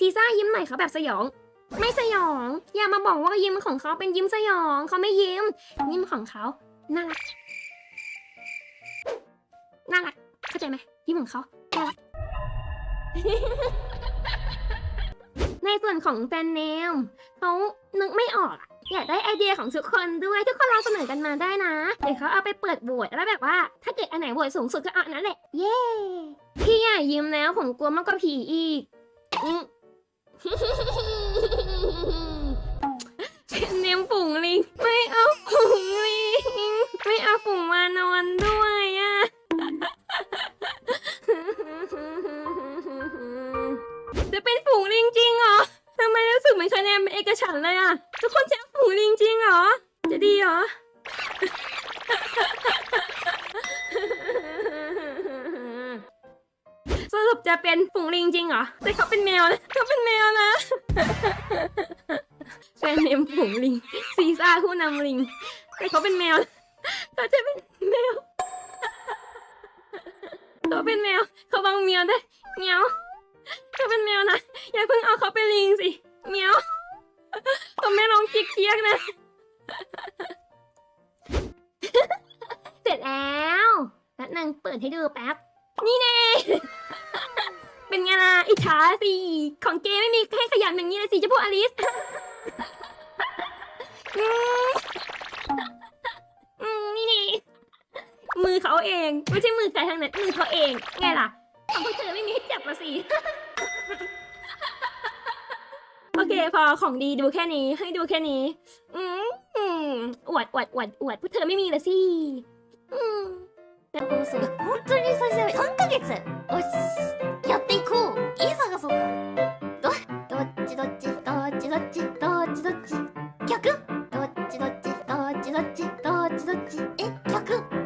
ซีซ่ายิ้มหน่อยเขาแบบสยอง ไม่สยอง อย่ามาบอกว่ายิ้มของเขาเป็นยิ้มสยอง เขาไม่ยิ้ม ยิ้มของเขาน่ารักน่ารักเข้าใจไหมยิ้มของเขาน่ารักในส่วนของแฟนเนมเขานึกไม่ออกอยากได้ไอเดียของทุกคนด้วย ทุกคนลองเสนอกันมาได้นะ เดี๋ยวเขาเอาไปเปิดโหวตแล้วแบบว่า ถ้าเกิดอันไหนโหวตสูงสุดก็เอาอันนั้นแหละ เย้ พี่อย่ยิ้มแล้วผมกลัวมากกว่าผีอีก ดีเหรอ สรุปจะเป็นฝูงลิงจริงเหรอ แต่เขาเป็นแมวนะเขาเป็นแมวนะ แฟนเนมฝูงลิง ซีซ่าผู้นำลิง แต่เขาเป็นแมวเขาจะเป็นแมวเขาเป็นแมว เขาบังเมียวได้เมียวเขาเป็นแมวนะ อย่าเพิ่งเอาเขาไปลิงสิเมียวเขาไม่ลองเคียกๆนะ ปิดให้ดูแป๊บ นี่แน่ เป็นไงล่ะอิจฉาสิ ของเกไม่มีให้ขยันอย่างนี้เลยสิเจะพวกอลิสนี่นี่มือเขาเอง ไม่ใช่มือใครทางนั้นมือเขาเอง ไงล่ะของพวกเธอไม่มีให้จับมาสิโอเคพอของดีดูแค่นี้ ให้ดูแค่นี้อืมอืมอวดอวดอวดอวดพวกเธอไม่มีละสิอืม 本当に最初3ヶ月よしやっていこう。いい探そうかどどっちどっちどっちどっちどっちどっち逆どっちどっちどっちどっちどっちどっちえ逆？